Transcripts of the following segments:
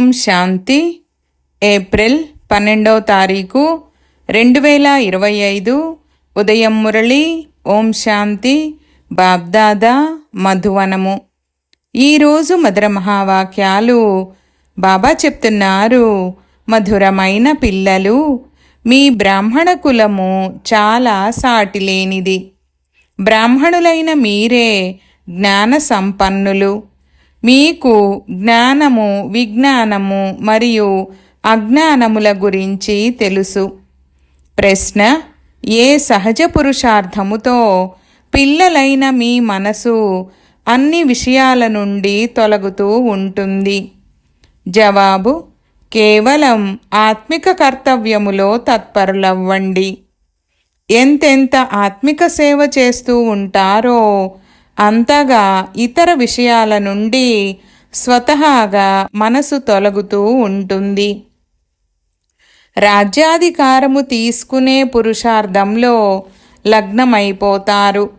ఓం శాంతి. April పన్నెండవ తారీఖు రెండు వేల ఇరవై ఐదు. ఉదయం మురళి ఓం శాంతి బాబ్దాదా మధువనము. ఈరోజు మధుర మహావాక్యాలు బాబా చెప్తున్నారు. మధురమైన పిల్లలు మీ బ్రాహ్మణ కులము చాలా సాటిలేనిది. బ్రాహ్మణులైన మీరే జ్ఞాన సంపన్నులు. మీకు జ్ఞానము విజ్ఞానము మరియు అజ్ఞానముల గురించి తెలుసు. ప్రశ్న ఏ సహజ పురుషార్థముతో పిల్లలైన మీ మనసు అన్ని విషయాల నుండి తొలగుతూ ఉంటుంది? జవాబు కేవలం ఆత్మిక కర్తవ్యములో తత్పరులవ్వండి. ఎంతెంత ఆత్మిక సేవ చేస్తూ ఉంటారో అంతగా ఇతర విషయాల నుండి స్వతహాగా మనసు తొలగుతూ ఉంటుంది. రాజ్యాధికారము తీసుకునే పురుషార్థంలో లగ్నమైపోతారు.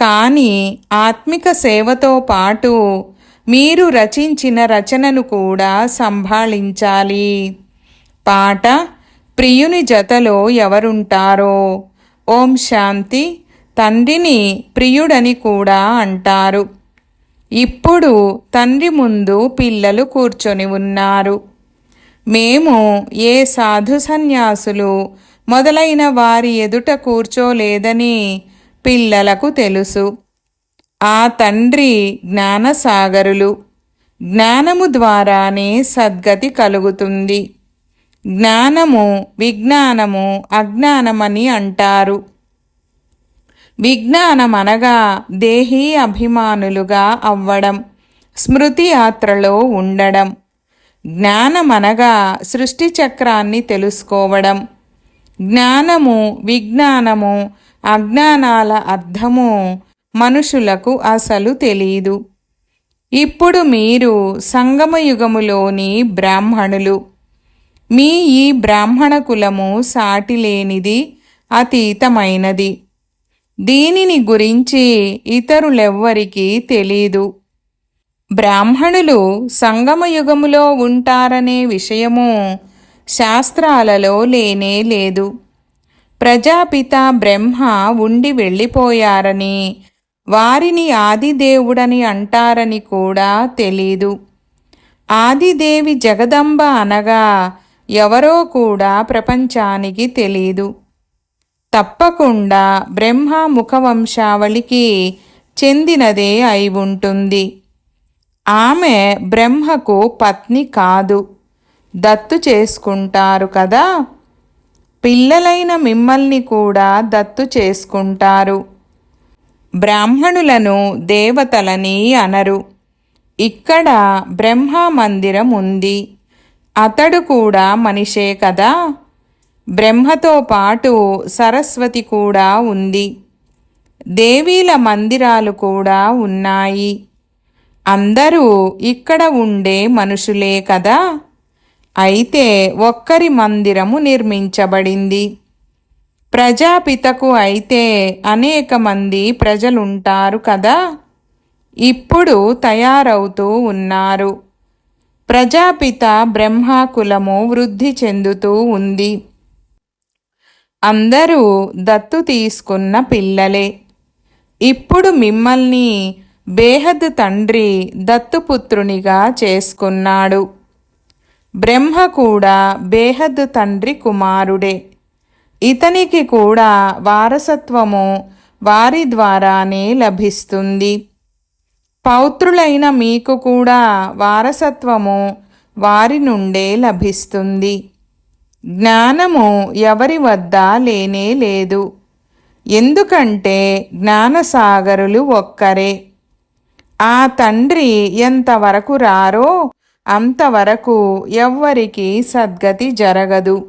కానీ ఆత్మిక సేవతో పాటు మీరు రచించిన రచనను కూడా సంభాళించాలి. పాట ప్రియుని జతలో ఎవరుంటారో? ఓం శాంతి. తండ్రిని ప్రియుడని కూడా అంటారు. ఇప్పుడు తండ్రి ముందు పిల్లలు కూర్చొని ఉన్నారు. మేము ఏ సాధు సన్యాసులు మొదలైన వారి ఎదుట కూర్చోలేదని పిల్లలకు తెలుసు. ఆ తండ్రి జ్ఞానసాగరులు. జ్ఞానము ద్వారానే సద్గతి కలుగుతుంది. జ్ఞానము విజ్ఞానము అజ్ఞానమని అంటారు. విజ్ఞానమనగా దేహీ అభిమానులుగా అవ్వడం స్మృతి యాత్రలో ఉండడం జ్ఞానమనగా సృష్టి చక్రాన్ని తెలుసుకోవడం. జ్ఞానము విజ్ఞానము అజ్ఞానాల అర్థము మనుషులకు అసలు తెలీదు. ఇప్పుడు మీరు సంగమయుగములోని బ్రాహ్మణులు. మీ ఈ బ్రాహ్మణ కులము సాటిలేనిది అతీతమైనది. దీనిని గురించి ఇతరులెవ్వరికీ తెలీదు. బ్రాహ్మణులు సంగమయుగములో ఉంటారనే విషయము శాస్త్రాలలో లేనే లేదు. ప్రజాపిత బ్రహ్మ ఉండి వెళ్ళిపోయారని వారిని ఆదిదేవుడని అంటారని కూడా తెలీదు. ఆదిదేవి జగదంబ అనగా ఎవరో కూడా ప్రపంచానికి తెలీదు. తప్పకుండా బ్రహ్మ ముఖవంశావళికి చెందినదే అయి ఉంటుంది ఆమె బ్రహ్మకు పత్ని కాదు. దత్తు చేసుకుంటారు కదా? పిల్లలైన మిమ్మల్ని కూడా దత్తు చేసుకుంటారు. బ్రాహ్మణులను దేవతలని అనరు. ఇక్కడ బ్రహ్మ మందిరం ఉంది అతడు కూడా మనిషే కదా? బ్రహ్మతో పాటు సరస్వతి కూడా ఉంది. దేవీల మందిరాలు కూడా ఉన్నాయి. అందరూ ఇక్కడ ఉండే మనుషులే కదా? అయితే ఒక్కరి మందిరము నిర్మించబడింది. ప్రజాపితకు అయితే అనేక మంది ప్రజలుంటారు కదా? ఇప్పుడు తయారవుతూ ఉన్నారు. ప్రజాపిత బ్రహ్మాకులము వృద్ధి చెందుతూ ఉంది. అందరూ దత్తు తీసుకున్న పిల్లలే. ఇప్పుడు మిమ్మల్ని బేహద్ తండ్రి దత్తుపుత్రునిగా చేసుకున్నాడు. బ్రహ్మ కూడా బేహద్ తండ్రి కుమారుడే. ఇతనికి కూడా వారసత్వము వారి ద్వారానే లభిస్తుంది. పౌత్రులైన మీకు కూడా వారసత్వము వారి నుండే లభిస్తుంది. జ్ఞానము ఎవరి వద్ద లేనే లేదు. ఎందుకంటే జ్ఞానసాగరులు ఒక్కరే. ఆ తండ్రి ఎంతవరకు రారో అంతవరకు ఎవ్వరికీ సద్గతి జరగదు.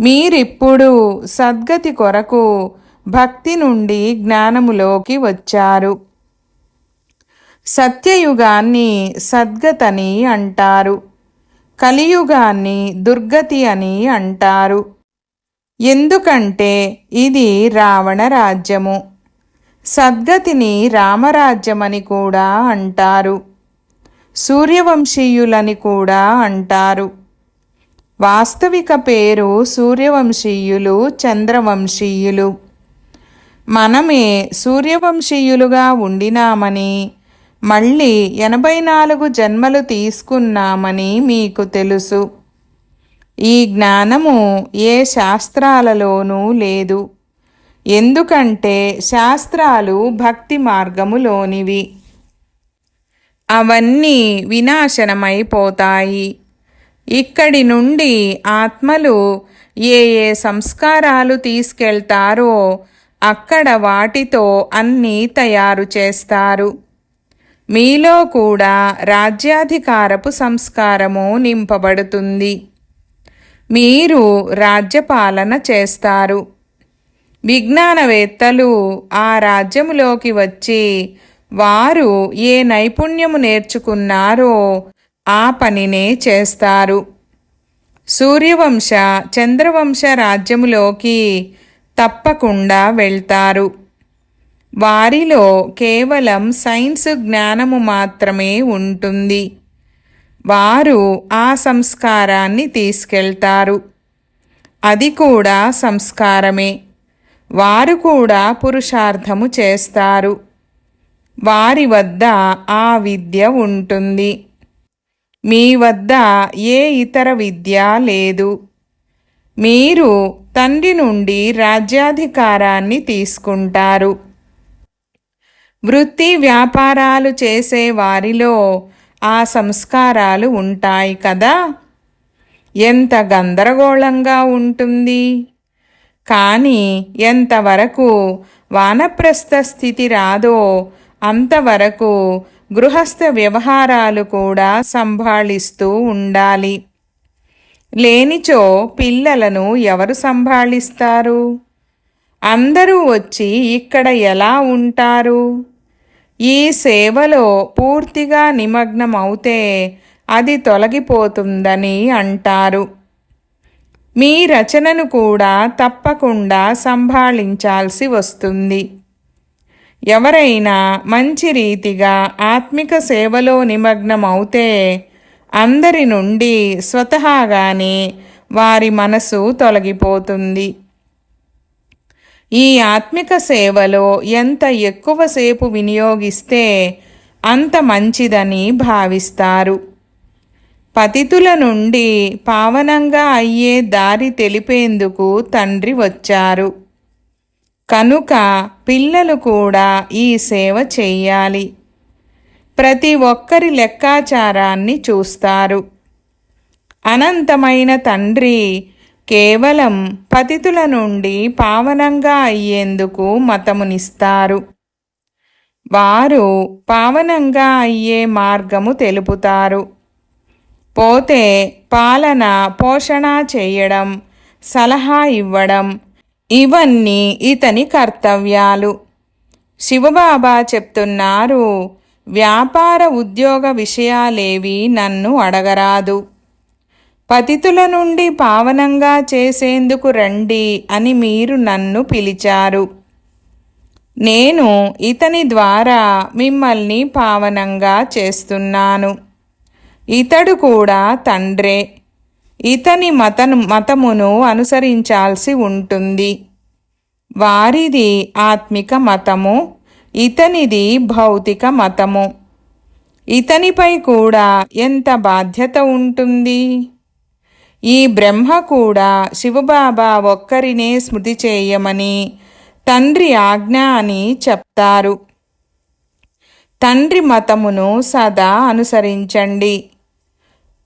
మీరిప్పుడు సద్గతి కొరకు భక్తి నుండి జ్ఞానములోకి వచ్చారు. సత్యయుగాన్ని సద్గతని అంటారు. కలియుగాన్ని దుర్గతి అని అంటారు. ఎందుకంటే ఇది రావణ రాజ్యము. సద్గతిని రామరాజ్యమని కూడా అంటారు. సూర్యవంశీయులని కూడా అంటారు. వాస్తవిక పేరు సూర్యవంశీయులు చంద్రవంశీయులు. మనమే సూర్యవంశీయులుగా ఉండినామని మళ్ళీ ఎనభై నాలుగు జన్మలు తీసుకున్నామని మీకు తెలుసు. ఈ జ్ఞానము ఏ శాస్త్రాలలోనూ లేదు. ఎందుకంటే శాస్త్రాలు భక్తి మార్గములోనివి. అవన్నీ వినాశనమైపోతాయి. ఇక్కడి నుండి ఆత్మలు ఏ ఏ సంస్కారాలు తీసుకెళ్తారో అక్కడ వాటితో అన్నీ తయారు చేస్తారు. మీలో కూడా రాజ్యాధికారపు సంస్కారము నింపబడుతుంది. మీరు రాజ్యపాలన చేస్తారు. విజ్ఞానవేత్తలు ఆ రాజ్యములోకి వచ్చి వారు ఏ నైపుణ్యము నేర్చుకున్నారో ఆ పనినే చేస్తారు. సూర్యవంశ చంద్రవంశ రాజ్యములోకి తప్పకుండా వెళ్తారు. వారిలో కేవలం సైన్స్ జ్ఞానము మాత్రమే ఉంటుంది. వారు ఆ సంస్కారాన్ని తీసుకెళ్తారు. అది కూడా సంస్కారమే. వారు కూడా పురుషార్థము చేస్తారు. వారి వద్ద ఆ విద్య ఉంటుంది. మీ వద్ద ఏ ఇతర విద్య లేదు. మీరు తండ్రి నుండి రాజ్యాధికారాన్ని తీసుకుంటారు. వృత్తి వ్యాపారాలు చేసే వారిలో ఆ సంస్కారాలు ఉంటాయి కదా? ఎంత గందరగోళంగా ఉంటుంది. కానీ ఎంతవరకు వానప్రస్థ స్థితి రాదో అంతవరకు గృహస్థ వ్యవహారాలు కూడా సంభాళిస్తూ ఉండాలి. లేనిచో పిల్లలను ఎవరు సంభాళిస్తారు? అందరూ వచ్చి ఇక్కడ ఎలా ఉంటారు? ఈ సేవలో పూర్తిగా నిమగ్నమవుతే అది తొలగిపోతుందని అంటారు. మీ రచనను కూడా తప్పకుండా సంభాళించాల్సి వస్తుంది. ఎవరైనా మంచి రీతిగా ఆత్మిక సేవలో నిమగ్నమవుతే అందరి నుండి స్వతహాగానే వారి మనసు తొలగిపోతుంది. ఈ ఆత్మిక సేవలో ఎంత ఎక్కువసేపు వినియోగిస్తే అంత మంచిదని భావిస్తారు. పతితుల నుండి పావనంగా అయ్యే దారి తెలిపేందుకు తండ్రి వచ్చారు. కనుక పిల్లలు కూడా ఈ సేవ చెయ్యాలి ప్రతి ఒక్కరి లెక్కాచారాన్ని చూస్తారు. అనంతమైన తండ్రి కేవలం పతితుల నుండి పావనంగా అయ్యేందుకు మతమునిస్తారు. వారు పావనంగా అయ్యే మార్గము తెలుపుతారు. పోతే పాలన పోషణ చేయడం సలహా ఇవ్వడం ఇవన్నీ ఇతని కర్తవ్యాలు. శివబాబా చెప్తున్నారు వ్యాపార ఉద్యోగ విషయాలేవి నన్ను అడగరాదు. పతితుల నుండి పావనంగా చేసేందుకు రండి అని మీరు నన్ను పిలిచారు. నేను ఇతని ద్వారా మిమ్మల్ని పావనంగా చేస్తున్నాను. ఇతడు కూడా తండ్రే. ఇతని మతను మతమును అనుసరించాల్సి ఉంటుంది. వారిది ఆత్మిక మతము ఇతనిది భౌతిక మతము. ఇతనిపై కూడా ఎంత బాధ్యత ఉంటుంది? ఈ బ్రహ్మ కూడా శివబాబా ఒక్కరినే స్మృతి చేయమని తండ్రి ఆజ్ఞ అని చెప్తారు. తండ్రి మతమును సదా అనుసరించండి.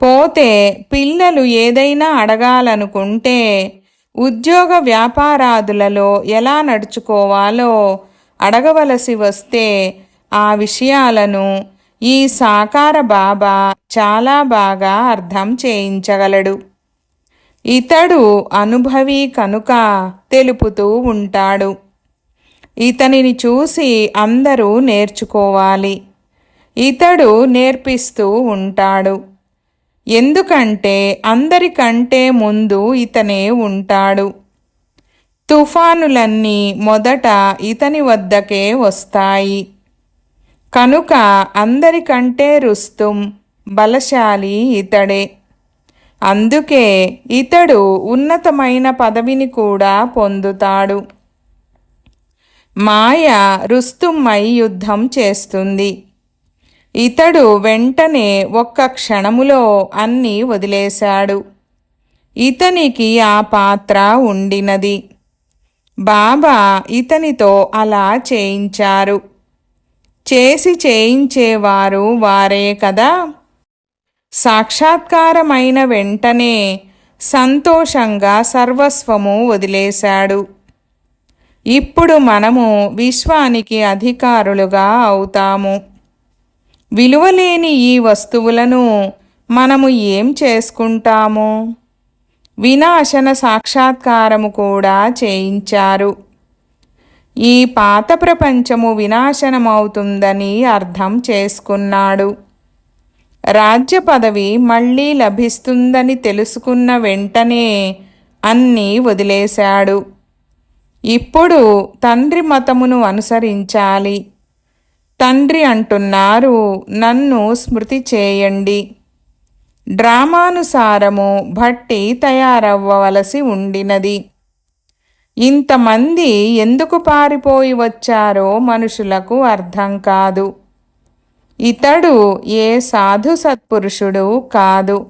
పోతే పిల్లలు ఏదైనా అడగాలనుకుంటే ఉద్యోగ వ్యాపారాదులలో ఎలా నడుచుకోవాలో అడగవలసి వస్తే ఆ విషయాలను ఈ సాకార బాబా చాలా బాగా అర్థం చేయించగలడు. ఇతడు అనుభవి కనుక తెలుపుతూ ఉంటాడు. ఇతనిని చూసి అందరూ నేర్చుకోవాలి. ఇతడు నేర్పిస్తూ ఉంటాడు. ఎందుకంటే అందరికంటే ముందు ఇతనే ఉంటాడు. తుఫానులన్నీ మొదట ఇతని వద్దకే వస్తాయి. కనుక అందరికంటే రుస్తుం బలశాలి ఇతడే. అందుకే ఇతడు ఉన్నతమైన పదవిని కూడా పొందుతాడు. మాయ రుస్తుమ్మై యుద్ధం చేస్తుంది. ఇతడు వెంటనే ఒక్క క్షణములో అన్నీ వదిలేశాడు. ఇతనికి ఆ పాత్ర ఉండినది. బాబా ఇతనితో అలా చేయించారు. చేసి చేయించేవారు వారే కదా. సాక్షాత్కారమైన వెంటనే సంతోషంగా సర్వస్వము వదిలేశాడు. ఇప్పుడు మనము విశ్వానికి అధికారులుగా అవుతాము. విలువలేని ఈ వస్తువులను మనము ఏం చేసుకుంటాము? వినాశన సాక్షాత్కారము కూడా చేయించారు. ఈ పాత ప్రపంచము వినాశనమవుతుందని అర్థం చేసుకున్నాడు. రాజ్య పదవి మళ్ళీ లభిస్తుందని తెలుసుకున్న వెంటనే అన్నీ వదిలేశాడు. ఇప్పుడు తండ్రి మతమును అనుసరించాలి. తండ్రి అంటున్నారు నన్ను స్మృతి చేయండి. డ్రామానుసారము భట్టి తయారవ్వవలసి ఉండినది. ఇంతమంది ఎందుకు పారిపోయి వచ్చారో మనుషులకు అర్థం కాదు. ఇతడు ఏ సాధు సత్పురుషుడు కాదు.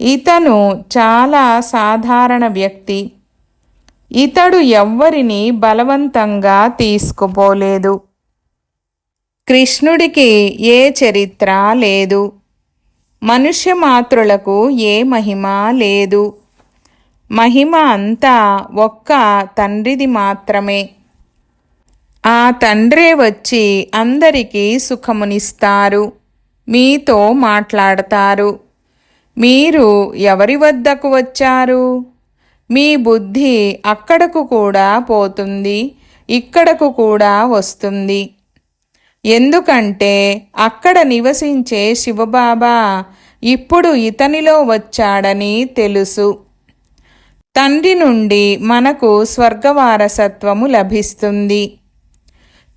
ఇతను చాలా సాధారణ వ్యక్తి. ఇతడు ఎవ్వరిని బలవంతంగా తీసుకుపోలేదు. కృష్ణుడికి ఏ చరిత్ర లేదు. మనుష్య మాతృలకు ఏ మహిమ లేదు. మహిమ అంతా ఒక్క తండ్రిది మాత్రమే. ఆ తండ్రే వచ్చి అందరికీ సుఖమునిస్తారు. మీతో మాట్లాడతారు. మీరు ఎవరి వద్దకు వచ్చారు? మీ బుద్ధి అక్కడకు కూడా పోతుంది ఇక్కడకు కూడా వస్తుంది. ఎందుకంటే అక్కడ నివసించే శివబాబా ఇప్పుడు ఇతనిలో వచ్చాడని తెలుసు. తండ్రి నుండి మనకు స్వర్గవారసత్వము లభిస్తుంది.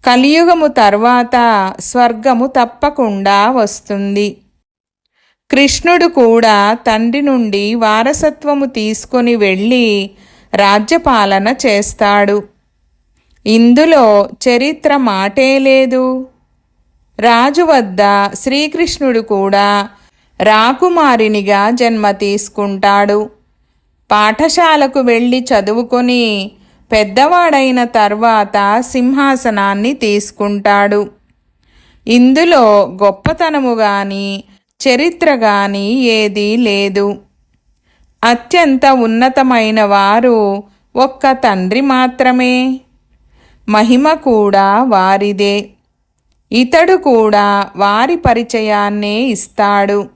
కలియుగము తర్వాత స్వర్గము తప్పకుండా వస్తుంది. కృష్ణుడు కూడా తండ్రి నుండి వారసత్వము తీసుకొని వెళ్ళి రాజ్యపాలన చేస్తాడు. ఇందులో చరిత్ర మాటే లేదు. రాజు వద్ద శ్రీకృష్ణుడు కూడా రాకుమారినిగా జన్మ తీసుకుంటాడు. పాఠశాలకు వెళ్ళి చదువుకొని పెద్దవాడైన తర్వాత సింహాసనాన్ని తీసుకుంటాడు. ఇందులో గొప్పతనము గాని చరిత్ర గాని ఏదీ లేదు. అత్యంత ఉన్నతమైన వారు ఒక్క తండ్రి మాత్రమే. మహిమ కూడా వారిదే. ఇతడు కూడా వారి పరిచయాన్నే ఇస్తాడు.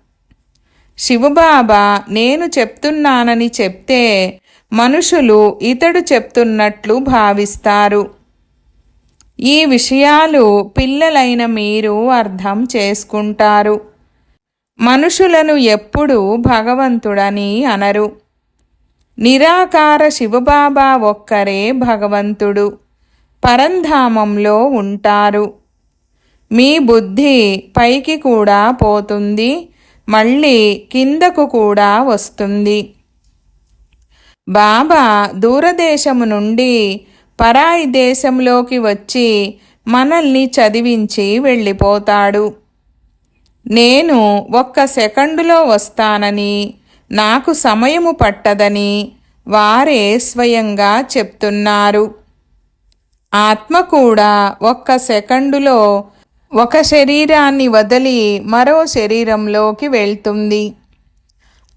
శివబాబా నేను చెప్తున్నానని చెప్తే మనుషులు ఇతడు చెప్తున్నట్లు భావిస్తారు. ఈ విషయాలు పిల్లలైన మీరు అర్థం చేసుకుంటారు. మనుషులను ఎప్పుడూ భగవంతుడని అనరు. నిరాకార శివబాబా ఒక్కరే భగవంతుడు. పరంధామంలో ఉంటారు. మీ బుద్ధి పైకి కూడా పోతుంది. మళ్ళీ కిందకు కూడా వస్తుంది. బాబా దూరదేశము నుండి పరాయి దేశంలోకి వచ్చి మనల్ని చదివించి వెళ్ళిపోతాడు. నేను ఒక్క సెకండులో వస్తానని నాకు సమయము పట్టదని వారే స్వయంగా చెప్తున్నారు. ఆత్మ కూడా ఒక్క సెకండులో ఒక శరీరాన్ని వదిలి మరో శరీరంలోకి వెళ్తుంది.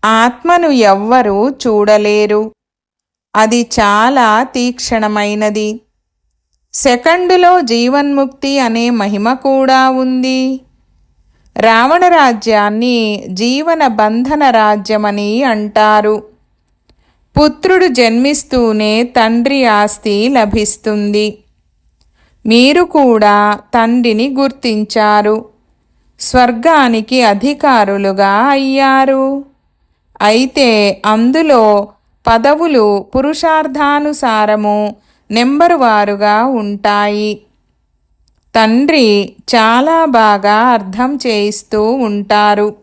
ఆత్మను ఎవ్వరూ చూడలేరు. అది చాలా తీక్షణమైనది. సెకండులో జీవన్ముక్తి అనే మహిమ కూడా ఉంది. రావణ రాజ్యాన్ని జీవన బంధన రాజ్యమని అంటారు. పుత్రుడు జన్మిస్తూనే తండ్రి ఆస్తి లభిస్తుంది. మీరు కూడా తండ్రిని గుర్తించారు. స్వర్గానికి అధికారులుగా అయ్యారు. అయితే అందులో పదవులు పురుషార్థానుసారము నెంబరు వారుగా ఉంటాయి. తండ్రి చాలా బాగా అర్థం చేయిస్తూ ఉంటారు.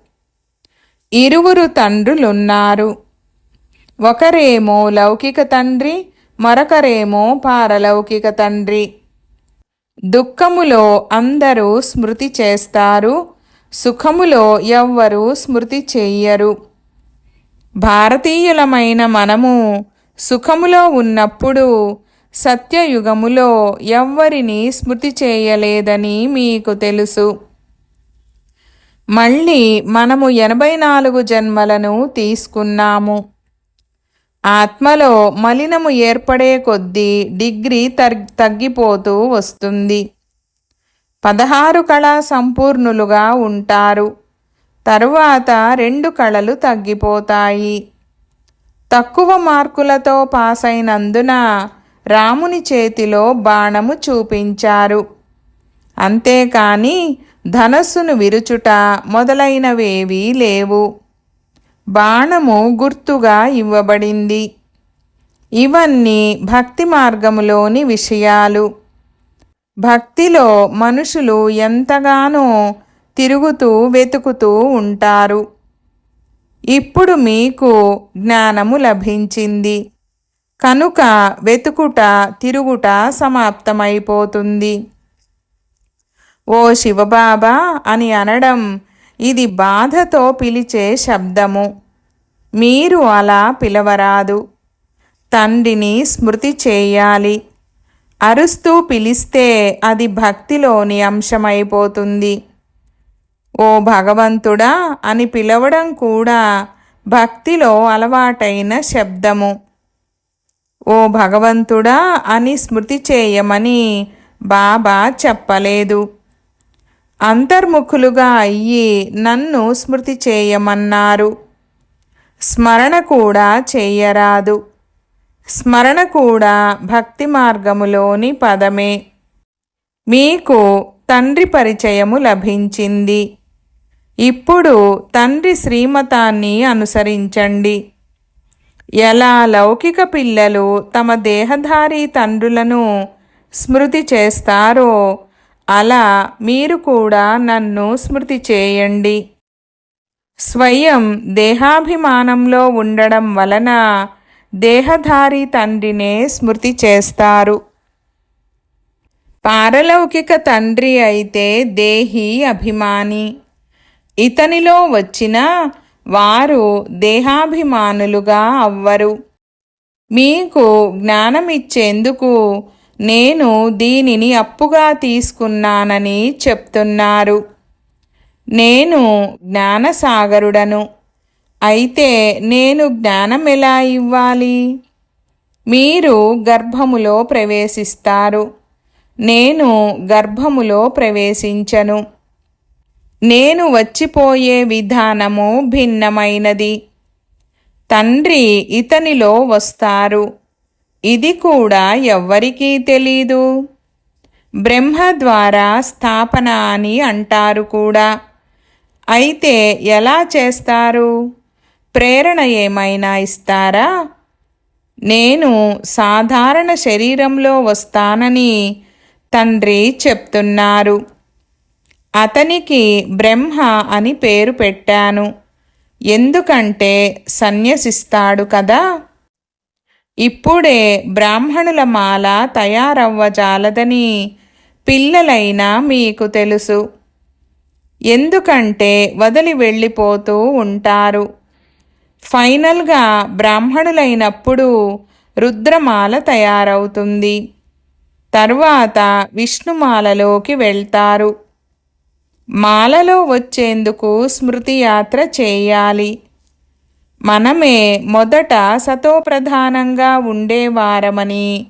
ఇరువురు తండ్రులున్నారు. ఒకరేమో లౌకిక తండ్రి మరొకరేమో పారలౌకిక తండ్రి. దుఃఖములో అందరూ స్మృతి చేస్తారు సుఖములో ఎవ్వరూ స్మృతి చెయ్యరు. భారతీయులమైన మనము సుఖములో ఉన్నప్పుడు సత్యయుగములో ఎవ్వరిని స్మృతి చేయలేదని మీకు తెలుసు. మళ్ళీ మనము ఎనభై నాలుగు జన్మలను తీసుకున్నాము. ఆత్మలో మలినము ఏర్పడే కొద్దీ డిగ్రీ తగ్గిపోతూ వస్తుంది. పదహారు కళా సంపూర్ణులుగా ఉంటారు. తరువాత రెండు కళలు తగ్గిపోతాయి. తక్కువ మార్కులతో పాస్ అయినందున రాముని చేతిలో బాణము చూపించారు. అంతేకాని ధనస్సును విరుచుట మొదలైనవేవీ లేవు. బాణము గుర్తుగా ఇవ్వబడింది. ఇవన్నీ భక్తి మార్గములోని విషయాలు. భక్తిలో మనుషులు ఎంతగానో తిరుగుతూ వెతుకుతూ ఉంటారు. ఇప్పుడు మీకు జ్ఞానము లభించింది. కనుక వెతుకుట తిరుగుట సమాప్తమైపోతుంది. ఓ శివబాబా అని అనడం ఇది బాధతో పిలిచే శబ్దము. మీరు అలా పిలవరాదు. తండ్రిని స్మృతి చేయాలి. అరుస్తూ పిలిస్తే అది భక్తిలోని అంశమైపోతుంది. ఓ భగవంతుడా అని పిలవడం కూడా భక్తిలో అలవాటైన శబ్దము. ఓ భగవంతుడా అని స్మృతి చేయమని బాబా చెప్పలేదు. అంతర్ముఖులుగా అయ్యి నన్ను స్మృతి చేయమన్నారు. స్మరణ కూడా చేయరాదు. స్మరణ కూడా భక్తి మార్గములోని పదమే. మీకు తండ్రి పరిచయము లభించింది. ఇప్పుడు తండ్రి శ్రీమతాన్ని అనుసరించండి. ఎలా లౌకిక పిల్లలు తమ దేహధారి తండ్రులను స్మృతి చేస్తారో అలా మీరు కూడా నన్ను స్మృతి చేయండి. స్వయం దేహాభిమానంలో ఉండడం వలన దేహధారి తండ్రినే స్మృతి చేస్తారు. పారలౌకిక తండ్రి అయితే దేహి అభిమాని. ఇతనిలో వచ్చిన వారు దేహాభిమానులుగా అవ్వరు. మీకు జ్ఞానమిచ్చేందుకు నేను దీనిని అప్పుగా తీసుకున్నానని చెప్తున్నారు. నేను జ్ఞానసాగరుడను. అయితే నేను జ్ఞానం ఎలా ఇవ్వాలి? మీరు గర్భములో ప్రవేశిస్తారు. నేను గర్భములో ప్రవేశించను. నేను వచ్చిపోయే విధానము భిన్నమైనది. తండ్రి ఇతనిలో వస్తారు. ఇది కూడా ఎవ్వరికీ తెలీదు. బ్రహ్మ ద్వారా స్థాపన అని అంటారు కూడా. అయితే ఎలా చేస్తారు? ప్రేరణ ఏమైనా ఇస్తారా? నేను సాధారణ శరీరంలో వస్తానని తండ్రి చెప్తున్నారు. అతనికి బ్రహ్మ అని పేరు పెట్టాను. ఎందుకంటే సన్యసిస్తాడు కదా? ఇప్పుడే బ్రాహ్మణుల మాల తయారవ్వజాలదని పిల్లలైనా మీకు తెలుసు. ఎందుకంటే వదిలి వెళ్ళిపోతూ ఉంటారు. ఫైనల్గా బ్రాహ్మణులైనప్పుడు రుద్రమాల తయారవుతుంది. తర్వాత విష్ణుమాలలోకి వెళ్తారు. మాలలో వచ్చేందుకు స్మృతి యాత్ర చేయాలి. మనమే మొదట సతోప్రధానంగా ఉండేవారమని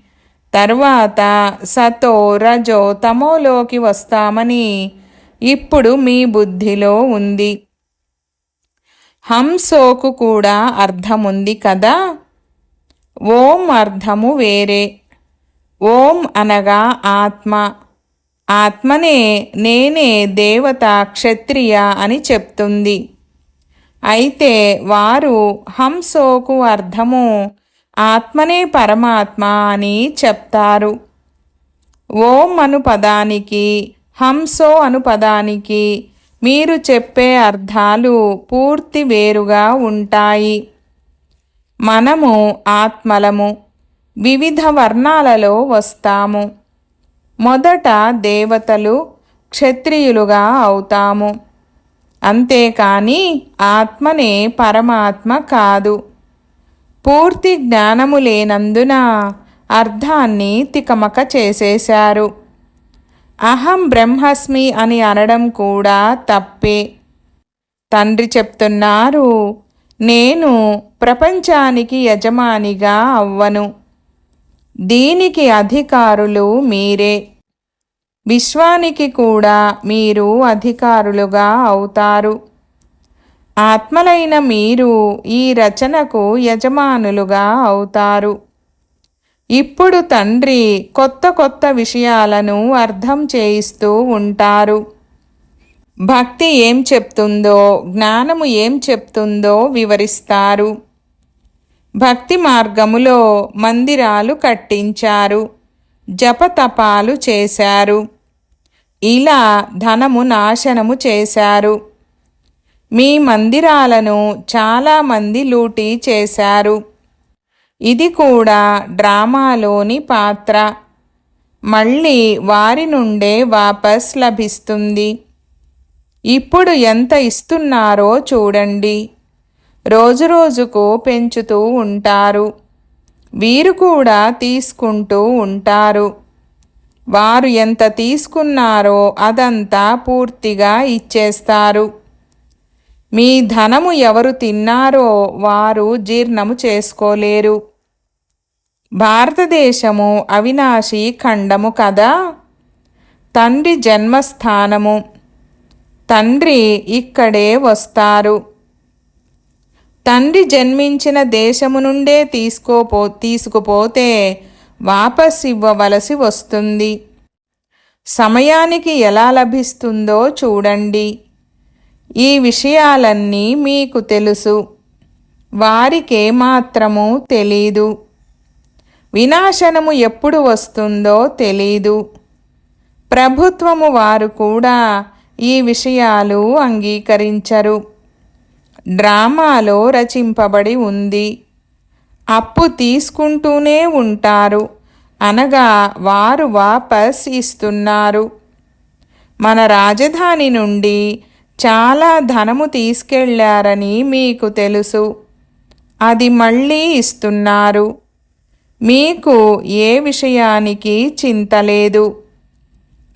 తర్వాత సతో రజో తమోలోకి వస్తామని ఇప్పుడు మీ బుద్ధిలో ఉంది. హంసోకు కూడా అర్థముంది కదా? ఓం అర్థము వేరే. ఓం అనగా ఆత్మ. ఆత్మనే నేనే దేవత క్షత్రియ అని చెప్తుంది. అయితే వారు హంసోకు అర్థము ఆత్మనే పరమాత్మ అని చెప్తారు. ఓం అను పదానికి హంసో అను పదానికి మీరు చెప్పే అర్థాలు పూర్తి వేరుగా ఉంటాయి. మనము ఆత్మలము వివిధ వర్ణాలలో వస్తాము. మొదట దేవతలు క్షత్రియులుగా అవుతాము. అంతేకాని ఆత్మనే పరమాత్మ కాదు. పూర్తి జ్ఞానము లేనందున అర్థాన్ని తికమక చేసేశారు. అహం బ్రహ్మస్మి అని అనడం కూడా తప్పే. తండ్రి చెప్తున్నారు నేను ప్రపంచానికి యజమానిగా అవ్వను. దీనికి అధికారులు మీరే. విశ్వానికి కూడా మీరు అధికారులుగా అవుతారు. ఆత్మలైన మీరు ఈ రచనకు యజమానులుగా అవుతారు. ఇప్పుడు తండ్రి కొత్త కొత్త విషయాలను అర్థం చేయిస్తూ ఉంటారు. భక్తి ఏం చెప్తుందో జ్ఞానము ఏం చెప్తుందో వివరిస్తారు. భక్తి మార్గములో మందిరాలు కట్టించారు జపతపాలు చేశారు. ఇలా ధనము నాశనము చేశారు. మీ మందిరాలను చాలామంది లూటీ చేశారు. ఇది కూడా డ్రామాలోని పాత్ర. మళ్ళీ వారి నుండే వాపస్ లభిస్తుంది. ఇప్పుడు ఎంత ఇస్తున్నారో చూడండి. రోజురోజుకు పెంచుతూ ఉంటారు. వీరు కూడా తీసుకుంటూ ఉంటారు. వారు ఎంత తీసుకున్నారో అదంతా పూర్తిగా ఇచ్చేస్తారు. మీ ధనము ఎవరు తిన్నారో వారు జీర్ణము చేసుకోలేరు. భారతదేశము అవినాశి ఖండము కదా? తండ్రి జన్మస్థానము. తండ్రి ఇక్కడే వస్తారు. తండ్రి జన్మించిన దేశము నుండే తీసుకోపో తీసుకుపోతే వాపస్ ఇవ్వవలసి వస్తుంది. సమయానికి ఎలా లభిస్తుందో చూడండి. ఈ విషయాలన్నీ మీకు తెలుసు. వారికేమాత్రము తెలీదు. వినాశనము ఎప్పుడు వస్తుందో తెలీదు. ప్రభుత్వము వారు కూడా ఈ విషయాలు అంగీకరించరు. డ్రామాలో రచింపబడి ఉంది. అప్పు తీసుకుంటూనే ఉంటారు. అనగా వారు వాపస్ ఇస్తున్నారు. మన రాజధాని నుండి చాలా ధనము తీసుకెళ్ళారని మీకు తెలుసు. అది మళ్ళీ ఇస్తున్నారు. మీకు ఏ విషయానికి చింత లేదు.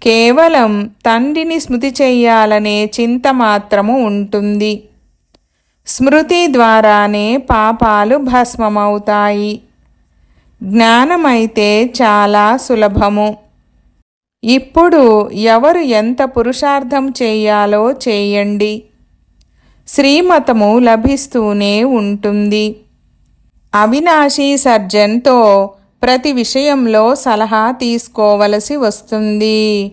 కేవలం తండ్రిని స్మృతి చెయ్యాలనే చింత మాత్రము ఉంటుంది. స్మృతి ద్వారానే పాపాలు భస్మమవుతాయి. జ్ఞానమైతే చాలా సులభము. ఇప్పుడు ఎవరు ఎంత పురుషార్థం చేయాలో చేయండి. శ్రీమతము లభిస్తూనే ఉంటుంది. అవినాశీ సర్జన్తో ప్రతి విషయంలో సలహా తీసుకోవలసి వస్తుంది.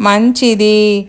మంచిది.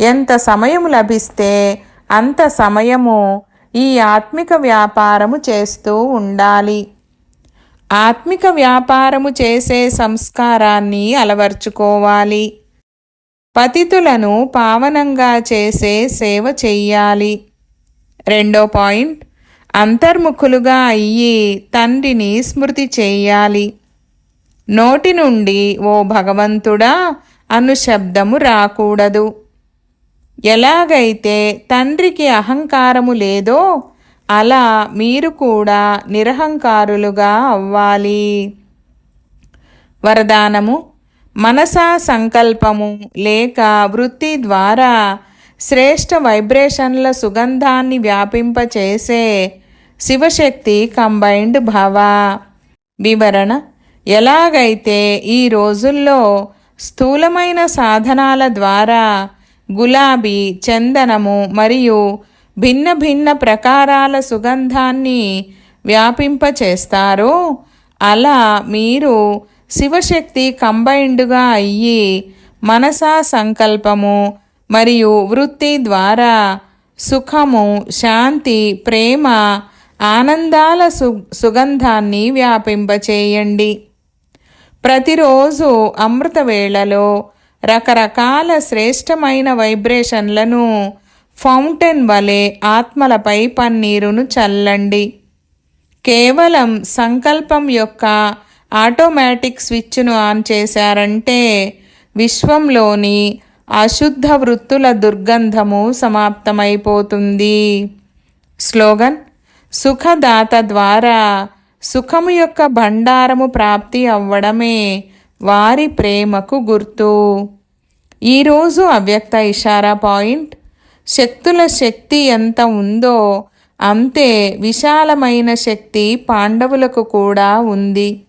ఎంత సమయం లభిస్తే అంత సమయము ఈ ఆత్మిక వ్యాపారము చేస్తూ ఉండాలి. ఆత్మిక వ్యాపారము చేసే సంస్కారాన్ని అలవర్చుకోవాలి. పతితులను పావనంగా చేసే సేవ చెయ్యాలి. రెండో పాయింట్ అంతర్ముఖులుగా అయ్యి తండ్రిని స్మృతి చేయాలి. నోటి నుండి ఓ భగవంతుడా అను శబ్దము రాకూడదు. ఎలాగైతే తండ్రికి అహంకారము లేదో అలా మీరు కూడా నిరహంకారులుగా అవ్వాలి. వరదానము మనసా సంకల్పము లేక వృత్తి ద్వారా శ్రేష్ఠ వైబ్రేషన్ల సుగంధాన్ని వ్యాపింపచేసే శివశక్తి కంబైండ్ భావ. వివరణ ఎలాగైతే ఈ రోజుల్లో స్థూలమైన సాధనాల ద్వారా గులాబీ చందనము మరియు భిన్న భిన్న ప్రకారాల సుగంధాన్ని వ్యాపింపచేస్తారో. అలా మీరు శివశక్తి కంబైండ్గా అయ్యి మనసా సంకల్పము మరియు వృత్తి ద్వారా సుఖము శాంతి ప్రేమ ఆనందాల సు సుగంధాన్ని వ్యాపింపచేయండి. ప్రతిరోజు అమృత వేళలో రకరకాల శ్రేష్టమైన వైబ్రేషన్లను ఫౌంటైన్ వలె ఆత్మలపై పన్నీరును చల్లండి. కేవలం సంకల్పం యొక్క ఆటోమేటిక్ స్విచ్ను ఆన్ చేశారంటే విశ్వంలోని అశుద్ధ వృత్తుల దుర్గంధము సమాప్తమైపోతుంది. స్లోగన్ సుఖదాత ద్వారా సుఖము యొక్క భండారము ప్రాప్తి అవ్వడమే వారి ప్రేమకు గుర్తు. ఈరోజు అవ్యక్త ఇషారా పాయింట్ శక్తుల శక్తి ఎంత ఉందో అంతే విశాలమైన శక్తి పాండవులకు కూడా ఉంది.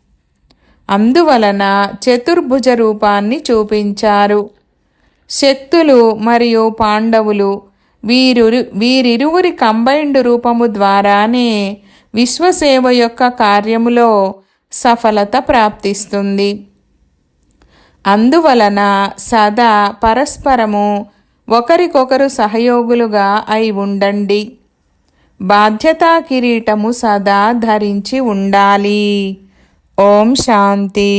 అందువలన చతుర్భుజ రూపాన్ని చూపించారు. శక్తులు మరియు పాండవులు వీరు వీరిరువురి కంబైన్డ్ రూపము ద్వారానే విశ్వసేవ యొక్క కార్యములో సఫలత ప్రాప్తిస్తుంది. అందువలన సదా పరస్పరము ఒకరికొకరు సహయోగులుగా అయి ఉండండి. బాధ్యతా కిరీటము సదా ధరించి ఉండాలి. ఓం శాంతి.